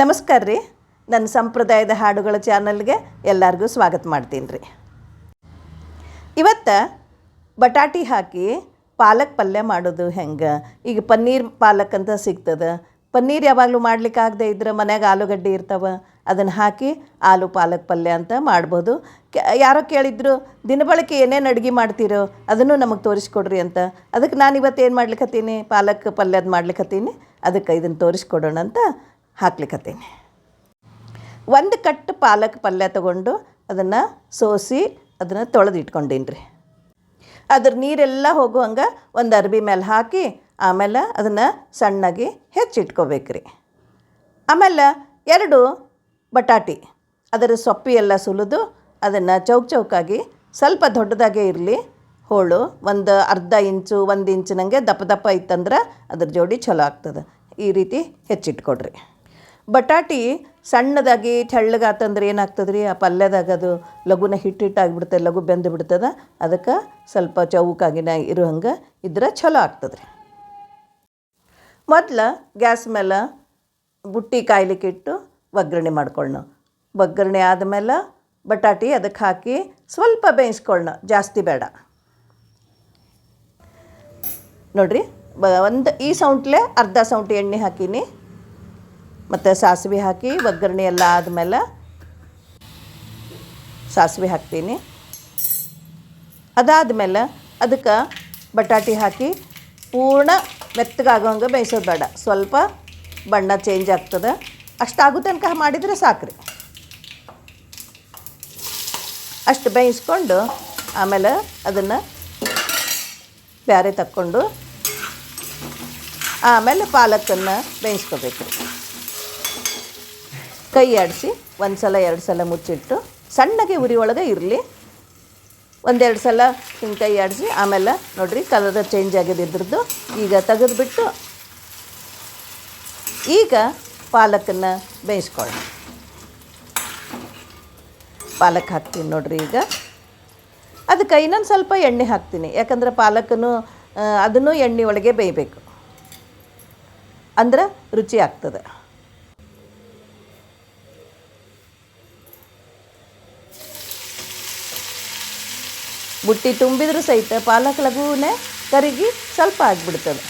ನಮಸ್ಕಾರ ರೀ. ನನ್ನ ಸಂಪ್ರದಾಯದ ಹಾಡುಗಳ ಚಾನಲ್ಗೆ ಎಲ್ಲರಿಗೂ ಸ್ವಾಗತ ಮಾಡ್ತೀನಿ ರೀ. ಇವತ್ತು ಬಟಾಟಿ ಹಾಕಿ ಪಾಲಕ್ ಪಲ್ಯ ಮಾಡೋದು ಹೆಂಗೆ? ಈಗ ಪನ್ನೀರ್ ಪಾಲಕ್ ಅಂತ ಸಿಗ್ತದೆ. ಪನ್ನೀರ್ ಯಾವಾಗಲೂ ಮಾಡ್ಲಿಕ್ಕೆ ಆಗದೆ ಇದ್ರೆ ಮನ್ಯಾಗ ಆಲೂಗಡ್ಡೆ ಇರ್ತವೆ. ಅದನ್ನು ಹಾಕಿ ಆಲೂ ಪಾಲಕ್ ಪಲ್ಯ ಅಂತ ಮಾಡ್ಬೋದು. ಯಾರೋ ಕೇಳಿದ್ರು ದಿನಬಳಕೆ ಏನೇನು ಅಡುಗೆ ಮಾಡ್ತೀರೋ ಅದನ್ನು ನಮಗೆ ತೋರಿಸ್ಕೊಡ್ರಿ ಅಂತ. ಅದಕ್ಕೆ ನಾನು ಇವತ್ತು ಏನು ಮಾಡ್ಲಿಕ್ಕತ್ತೀನಿ ಪಾಲಕ್ ಪಲ್ಯದ ಮಾಡ್ಲಿಕ್ಕತ್ತೀನಿ ಅದಕ್ಕೆ ಇದನ್ನು ತೋರಿಸ್ಕೊಡೋಣ ಅಂತ ಹಾಕ್ಲಿಕ್ಕತ್ತೀನಿ ಒಂದು ಕಟ್ಟು ಪಾಲಕ್ ಪಲ್ಯ ತಗೊಂಡು ಅದನ್ನು ಸೋಸಿ ಅದನ್ನು ತೊಳೆದು ಇಟ್ಕೊಂಡೀನಿ ರೀ ಅದ್ರ ನೀರೆಲ್ಲ ಹೋಗುವಂಗೆ ಒಂದು ಅರ್ಬಿ ಮೇಲೆ ಹಾಕಿ ಆಮೇಲೆ ಅದನ್ನು ಸಣ್ಣಗೆ ಹೆಚ್ಚಿಟ್ಕೋಬೇಕು ರೀ ಆಮೇಲೆ ಎರಡು ಬಟಾಟಿ, ಅದರ ಸೊಪ್ಪಿ ಎಲ್ಲ ಸುಲಿದು ಅದನ್ನು ಚೌಕ್ ಚೌಕಾಗಿ ಸ್ವಲ್ಪ ದೊಡ್ಡದಾಗೇ ಇರಲಿ, ಹೋಳು ಒಂದು ಅರ್ಧ ಇಂಚು, ಒಂದು ಇಂಚಿನಂಗೆ ದಪ್ಪ ದಪ್ಪ ಇತ್ತಂದ್ರೆ ಅದ್ರ ಜೋಡಿ ಚಲೋ ಆಗ್ತದೆ. ಈ ರೀತಿ ಹೆಚ್ಚಿಟ್ಕೊಡ್ರಿ. ಬಟಾಟಿ ಸಣ್ಣದಾಗಿ ತೆಳ್ಳಗಾತಂದ್ರೆ ಏನಾಗ್ತದೆ ರೀ ಆ ಪಲ್ಯದಾಗ ಅದು ಲಘುನ ಹಿಟ್ಟಿಟ್ಟಾಗಿಬಿಡ್ತದೆ ಲಘು ಬೆಂದು ಬಿಡ್ತದೆ ಅದಕ್ಕೆ ಸ್ವಲ್ಪ ಚೌಕಾಗಿನ ಇರೋ ಹಂಗೆ ಇದ್ರೆ ಚಲೋ ಆಗ್ತದೆ ರೀ ಮೊದಲು ಗ್ಯಾಸ್ ಮೇಲೆ ಬುಟ್ಟಿ ಕಾಯ್ಲಿಕ್ಕೆ ಇಟ್ಟು ಒಗ್ಗರಣೆ ಮಾಡ್ಕೊಳ್ಳೋಣ ಒಗ್ಗರಣೆ ಆದಮೇಲೆ ಬಟಾಟಿ ಅದಕ್ಕೆ ಹಾಕಿ ಸ್ವಲ್ಪ ಬೇಯಿಸ್ಕೊಳ್ಳೋಣ ಜಾಸ್ತಿ ಬೇಡ. ನೋಡ್ರಿ ಒಂದು ಈ ಸೌಂಟ್ಲೆ ಅರ್ಧ ಸೌಂಟ್ ಎಣ್ಣೆ ಹಾಕೀನಿ. ಮತ್ತು ಸಾಸಿವೆ ಹಾಕಿ ಒಗ್ಗರಣೆ ಎಲ್ಲ ಆದಮೇಲೆ ಸಾಸಿವೆ ಹಾಕ್ತೀನಿ. ಅದಾದಮೇಲೆ ಅದಕ್ಕೆ ಬಟಾಟಿ ಹಾಕಿ ಪೂರ್ಣ ಮೆತ್ತಗಾಗೋಂಗೆ ಬೇಯಿಸೋದು ಬೇಡ. ಸ್ವಲ್ಪ ಬಣ್ಣ ಚೇಂಜ್ ಆಗ್ತದೆ. ಅಷ್ಟಾಗೋ ತನಕ ಮಾಡಿದರೆ ಸಾಕ್ರಿ. ಅಷ್ಟು ಬೇಯಿಸ್ಕೊಂಡು ಆಮೇಲೆ ಅದನ್ನು ಬ್ಯಾರೆ ತಕ್ಕೊಂಡು ಆಮೇಲೆ ಪಾಲಕನ್ನು ಬೇಯಿಸ್ಕೋಬೇಕು. ಕೈ ಆಡಿಸಿ, ಒಂದು ಸಲ, ಎರಡು ಸಲ ಮುಚ್ಚಿಟ್ಟು, ಸಣ್ಣಗೆ ಉರಿ ಒಳಗೆ ಇರಲಿ. ಒಂದೆರಡು ಸಲ ಹಿಂಗೆ ಕೈ ಆಡಿಸಿ, ಆಮೇಲೆ ನೋಡಿರಿ ಕಲರ್ ಚೇಂಜ್ ಆಗಿದೆ ಇದ್ರದ್ದು. ಈಗ ತೆಗೆದುಬಿಟ್ಟು ಈಗ ಪಾಲಕನ್ನು ಬೇಯಿಸ್ಕೊಳ್ಳಿ ಪಾಲಕ್ ಹಾಕ್ತೀನಿ ನೋಡಿರಿ ಈಗ. ಅದಕ್ಕೆ ಇನ್ನೊಂದು ಸ್ವಲ್ಪ ಎಣ್ಣೆ ಹಾಕ್ತೀನಿ. ಯಾಕಂದ್ರೆ ಪಾಲಕನು ಅದನ್ನು ಎಣ್ಣೆ ಒಳಗೆ ಬೇಯಬೇಕು. ಅಂದ್ರೆ ರುಚಿ ಆಗ್ತದೆ. ಬುಟ್ಟಿ ತುಂಬಿದರೂ ಸಹಿತ ಪಾಲಕ್ ಲಘುನೇ ಕರಿಗಿ ಸ್ವಲ್ಪ ಆಗಿಬಿಡ್ತದೆ.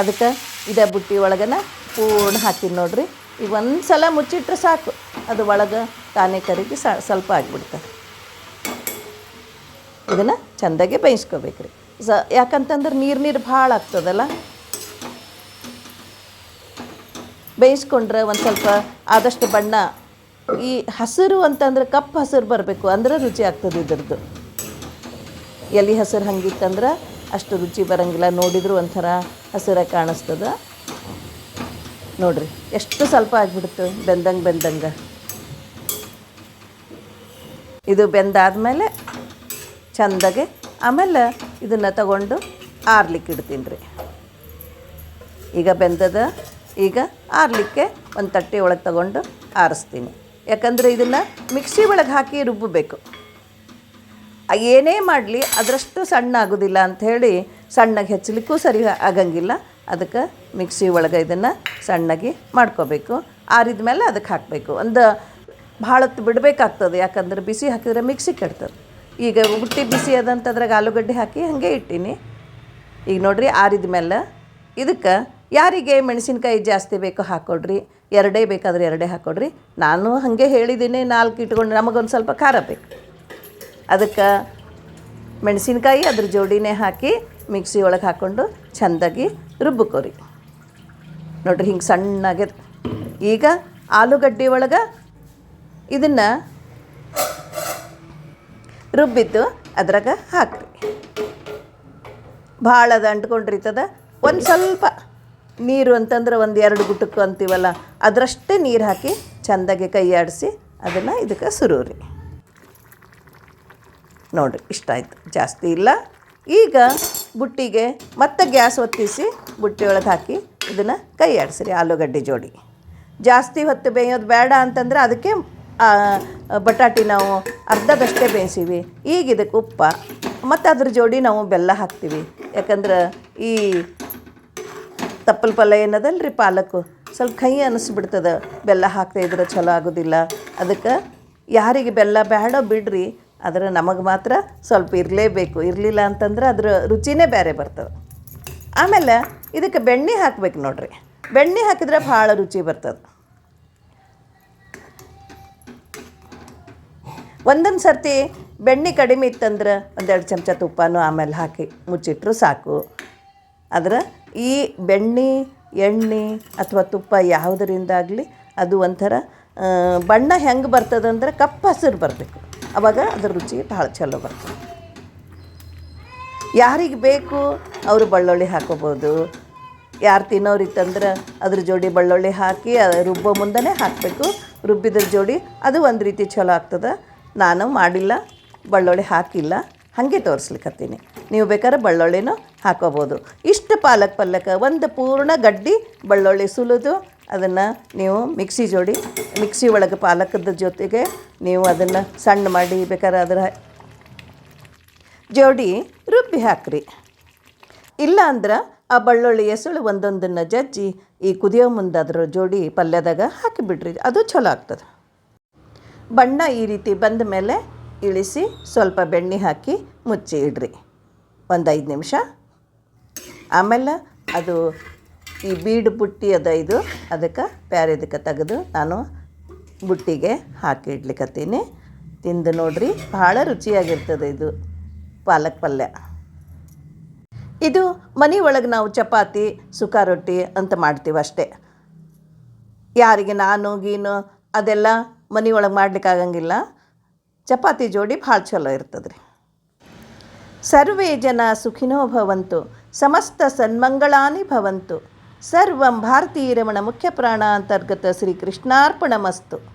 ಅದಕ್ಕೆ ಇದೇ ಬುಟ್ಟಿ ಒಳಗನ ಪೂರ್ಣ ಹಾಕಿದ್ದು ನೋಡ್ರಿ. ಈಗ ಒಂದು ಸಲ ಮುಚ್ಚಿಟ್ರೆ ಸಾಕು. ಅದು ಒಳಗೆ ತಾನೇ ಕರಿಗಿ ಸ್ವಲ್ಪ ಆಗಿಬಿಡ್ತದೆ. ಇದನ್ನು ಚೆಂದಾಗೆ ಬೇಯಿಸ್ಕೋಬೇಕು ರೀ ಸ, ಯಾಕಂತಂದ್ರೆ ನೀರು ನೀರು ಭಾಳ ಆಗ್ತದಲ್ಲ. ಬೇಯಿಸ್ಕೊಂಡ್ರೆ ಒಂದು ಸ್ವಲ್ಪ ಆದಷ್ಟು ಬಣ್ಣ ಈ ಹಸಿರು ಅಂತಂದ್ರೆ ಕಪ್ಪು ಹಸಿರು ಬರಬೇಕು, ಅಂದ್ರೆ ರುಚಿ ಆಗ್ತದೆ ಇದ್ರದ್ದು. ಎಲೆ ಹಸಿರು ಹಂಗಿತ್ತಂದ್ರೆ ಅಷ್ಟು ರುಚಿ ಬರಂಗಿಲ್ಲ. ನೋಡಿದ್ರು ಒಂಥರ ಹಸಿರಾಗಿ ಕಾಣಿಸ್ತದ. ನೋಡ್ರಿ, ಎಷ್ಟು ಸ್ವಲ್ಪ ಆಗಿಬಿಡ್ತು. ಬೆಂದಂಗೆ ಬೆಂದಂಗೆ. ಇದು ಬೆಂದಾದಮೇಲೆ ಚಂದಗೆ ಆಮೇಲೆ ಇದನ್ನು ತಗೊಂಡು ಆರ್ಲಿಕ್ಕೆ ಇಡ್ತೀನಿ ರೀ ಈಗ ಬೆಂದದ ಈಗ ಆರ್ಲಿಕ್ಕೆ ಒಂದು ತಟ್ಟೆ ಒಳಗೆ ತಗೊಂಡು ಆರಿಸ್ತೀನಿ. ಯಾಕಂದರೆ ಇದನ್ನು ಮಿಕ್ಸಿ ಒಳಗೆ ಹಾಕಿ ರುಬ್ಬಬೇಕು. ಏನೇ ಮಾಡಲಿ, ಅದರಷ್ಟು ಸಣ್ಣ ಆಗೋದಿಲ್ಲ ಅಂಥೇಳಿ ಸಣ್ಣಗೆ ಹೆಚ್ಚಲಿಕ್ಕೂ ಸರಿ ಆಗಂಗಿಲ್ಲ. ಅದಕ್ಕೆ ಮಿಕ್ಸಿ ಒಳಗೆ ಇದನ್ನು ಸಣ್ಣಗೆ ಮಾಡ್ಕೋಬೇಕು. ಆರಿದ ಮೇಲೆ ಅದಕ್ಕೆ ಹಾಕಬೇಕು. ಒಂದು ಭಾಳ ಹೊತ್ತು ಬಿಡಬೇಕಾಗ್ತದೆ, ಯಾಕಂದ್ರೆ ಬಿಸಿ ಹಾಕಿದ್ರೆ ಮಿಕ್ಸಿ ಕೆಡ್ತದೆ. ಈಗ ಬುಟ್ಟಿ ಬಿಸಿ ಅದಂತ ಅದ್ರಾಗ ಆಲೂಗಡ್ಡೆ ಹಾಕಿ ಹಾಗೆ ಇಟ್ಟೀನಿ. ಈಗ ನೋಡಿರಿ, ಆರಿದ ಮೇಲೆ ಇದಕ್ಕೆ ಯಾರಿಗೆ ಮೆಣಸಿನ್ಕಾಯಿ ಜಾಸ್ತಿ ಬೇಕು ಹಾಕ್ಕೊಡ್ರಿ ಎರಡೇ ಬೇಕಾದ್ರೆ ಎರಡೇ ಹಾಕ್ಕೊಡ್ರಿ ನಾನು ಹಾಗೆ ಹೇಳಿದ್ದೀನಿ ನಾಲ್ಕು ಇಟ್ಕೊಂಡು ನಮಗೊಂದು ಸ್ವಲ್ಪ ಖಾರ ಬೇಕು. ಅದಕ್ಕೆ ಮೆಣಸಿನ್ಕಾಯಿ ಅದ್ರ ಜೋಡಿನೇ ಹಾಕಿ ಮಿಕ್ಸಿ ಒಳಗೆ ಹಾಕ್ಕೊಂಡು ಚೆಂದಾಗಿ ರುಬ್ಬಿಕೋರಿ ನೋಡ್ರಿ ಹಿಂಗೆ ಸಣ್ಣಗೆ. ಈಗ ಆಲೂಗಡ್ಡೆ ಒಳಗೆ ಇದನ್ನು ರುಬ್ಬಿದ್ದು ಅದ್ರಾಗ ಹಾಕ್ರಿ. ಭಾಳ ಅದು ಅಂಟ್ಕೊಂಡಿರ್ತದ ಒಂದು ಸ್ವಲ್ಪ ನೀರು ಅಂತಂದ್ರೆ ಒಂದು ಎರಡು ಗುಟುಕು ಅಂತೀವಲ್ಲ, ಅದರಷ್ಟೇ ನೀರು ಹಾಕಿ ಚೆಂದಾಗಿ ಕೈ ಆಡಿಸಿ ಅದನ್ನು ಇದಕ್ಕೆ ಸುರೂರಿ. ನೋಡಿರಿ, ಇಷ್ಟ ಆಯ್ತು. ಜಾಸ್ತಿ ಇಲ್ಲ. ಈಗ ಬುಟ್ಟಿಗೆ ಮತ್ತೆ ಗ್ಯಾಸ್ ಒತ್ತಿಸಿ ಬುಟ್ಟಿ ಒಳಗೆ ಹಾಕಿ ಇದನ್ನು ಕೈ ಆಡಿಸ್ರಿ, ಆಲೂಗಡ್ಡೆ ಜೋಡಿ. ಜಾಸ್ತಿ ಹೊತ್ತು ಬೇಯೋದು ಬೇಡ ಅಂತಂದ್ರೆ ಅದಕ್ಕೆ ಬಟಾಟಿ ನಾವು ಅರ್ಧದಷ್ಟೇ ಬೇಯಿಸೀವಿ. ಈಗ ಇದಕ್ಕೆ ಉಪ್ಪ, ಮತ್ತು ಅದ್ರ ಜೋಡಿ ನಾವು ಬೆಲ್ಲ ಹಾಕ್ತೀವಿ. ಯಾಕಂದ್ರೆ ಈ ತಪ್ಪಲ ಪಲ್ಯ ಏನದಲ್ಲ ರೀ ಪಾಲಕ್ಕು ಸ್ವಲ್ಪ ಕೈ ಅನಿಸ್ಬಿಡ್ತದೆ. ಬೆಲ್ಲ ಹಾಕ್ತಾ ಇದ್ರೆ ಚಲೋ ಆಗೋದಿಲ್ಲ. ಅದಕ್ಕೆ ಯಾರಿಗೆ ಬೆಲ್ಲ ಬೇಡ ಬಿಡ್ರಿ. ಆದರೆ ನಮಗೆ ಮಾತ್ರ ಸ್ವಲ್ಪ ಇರಲೇಬೇಕು. ಇರಲಿಲ್ಲ ಅಂತಂದ್ರೆ ಅದರ ರುಚಿನೇ ಬೇರೆ ಬರ್ತದೆ. ಆಮೇಲೆ ಇದಕ್ಕೆ ಬೆಣ್ಣೆ ಹಾಕ್ಬೇಕು ನೋಡ್ರಿ. ಬೆಣ್ಣೆ ಹಾಕಿದ್ರೆ ಭಾಳ ರುಚಿ ಬರ್ತದೆ. ಒಂದೊಂದು ಸರ್ತಿ ಬೆಣ್ಣೆ ಕಡಿಮೆ ಇತ್ತಂದ್ರೆ ಒಂದೆರಡು ಚಮಚ ತುಪ್ಪನೂ ಆಮೇಲೆ ಹಾಕಿ ಮುಚ್ಚಿಟ್ರು ಸಾಕು. ಆದ್ರೆ ಈ ಬೆಣ್ಣೆ, ಎಣ್ಣೆ ಅಥವಾ ತುಪ್ಪ ಯಾವುದರಿಂದಾಗಲಿ ಅದು ಒಂಥರ ಬಣ್ಣ ಹೆಂಗೆ ಬರ್ತದಂದ್ರೆ ಕಪ್ಪು ಹಸಿರು ಬರಬೇಕು. ಅವಾಗ ಅದ್ರ ರುಚಿ ಭಾಳ ಚಲೋ ಬರ್ತದೆ. ಯಾರಿಗೆ ಬೇಕು ಅವರು ಬೆಳ್ಳುಳ್ಳಿ ಹಾಕೋಬೋದು. ಯಾರು ತಿನ್ನೋರಿತ್ತಂದ್ರೆ ಅದ್ರ ಜೋಡಿ ಬೆಳ್ಳುಳ್ಳಿ ಹಾಕಿ ರುಬ್ಬೋ ಮುಂದೆನೇ ಹಾಕಬೇಕು. ರುಬ್ಬಿದ್ರ ಜೋಡಿ ಅದು ಒಂದು ರೀತಿ ಚಲೋ ಆಗ್ತದೆ. ನಾನು ಮಾಡಿಲ್ಲ, ಬೆಳ್ಳುಳ್ಳಿ ಹಾಕಿಲ್ಲ, ಹಾಗೆ ತೋರಿಸ್ಲಿಕ್ಕತ್ತೀನಿ ನೀವು ಬೇಕಾದ್ರೆ ಬೆಳ್ಳುಳ್ಳಿನೂ ಹಾಕೋಬೋದು. ಇಷ್ಟು ಪಾಲಕ್ ಪಲ್ಲಕ್ಕ ಒಂದು ಪೂರ್ಣ ಗಡ್ಡಿ ಬೆಳ್ಳುಳ್ಳಿ ಸುಲಿದು ಅದನ್ನು ನೀವು ಮಿಕ್ಸಿ ಜೋಡಿ, ಮಿಕ್ಸಿ ಒಳಗೆ ಪಾಲಕದ ಜೊತೆಗೆ ನೀವು ಅದನ್ನು ಸಣ್ಣ ಮಾಡಿ ಬೇಕಾದ್ರೆ ಅದರ ಜೋಡಿ ರುಬ್ಬಿ ಹಾಕ್ರಿ. ಇಲ್ಲ ಅಂದ್ರೆ ಆ ಬೆಳ್ಳುಳ್ಳಿ ಎಸಳು ಒಂದೊಂದನ್ನು ಜಜ್ಜಿ ಈ ಕುದಿಯೋ ಮುಂದೆ ಅದರ ಜೋಡಿ ಪಲ್ಯದಾಗ ಹಾಕಿಬಿಡ್ರಿ ಅದು ಚಲೋ ಆಗ್ತದೆ. ಬಣ್ಣ ಈ ರೀತಿ ಬಂದ ಮೇಲೆ ಇಳಿಸಿ ಸ್ವಲ್ಪ ಬೆಣ್ಣೆ ಹಾಕಿ ಮುಚ್ಚಿ ಇಡ್ರಿ ಒಂದು ಐದು ನಿಮಿಷ. ಆಮೇಲೆ ಅದು ಈ ಬೀಡು ಬುಟ್ಟಿ ಅದ ಇದು. ಅದಕ್ಕೆ ಬೇರೆದಕ್ಕೆ ತೆಗೆದು ನಾನು ಬುಟ್ಟಿಗೆ ಹಾಕಿ ಇಡ್ಲಿಕ್ಕತ್ತೀನಿ ತಿಂದು ನೋಡ್ರಿ, ಭಾಳ ರುಚಿಯಾಗಿರ್ತದೆ ಇದು ಪಾಲಕ್ ಪಲ್ಯ. ಇದು ಮನೆ ಒಳಗೆ ನಾವು ಚಪಾತಿ ಸುಖ ರೊಟ್ಟಿ ಅಂತ ಮಾಡ್ತೀವಿ ಅಷ್ಟೇ. ಯಾರಿಗೆ ನಾನು, ಗೀನು ಅದೆಲ್ಲ ಮನೆ ಒಳಗೆ ಮಾಡ್ಲಿಕ್ಕೆ ಆಗಂಗಿಲ್ಲ. ಚಪಾತಿ ಜೋಡಿ ಭಾಳ ಚಲೋ ಇರ್ತದೆ ರೀ ಸರ್ವೇ ಜನ ಸುಖಿನೋ ಭವಂತು, ಸಮಸ್ತ ಸನ್ಮಂಗಳಾನಿ ಭವಂತು. ಸರ್ವಂ ಭಾರತೀಯ ರಮಣ ಮುಖ್ಯ ಪ್ರಾಣ ಅಂತರ್ಗತ ಶ್ರೀ ಕೃಷ್ಣಾರ್ಪಣಮಸ್ತು.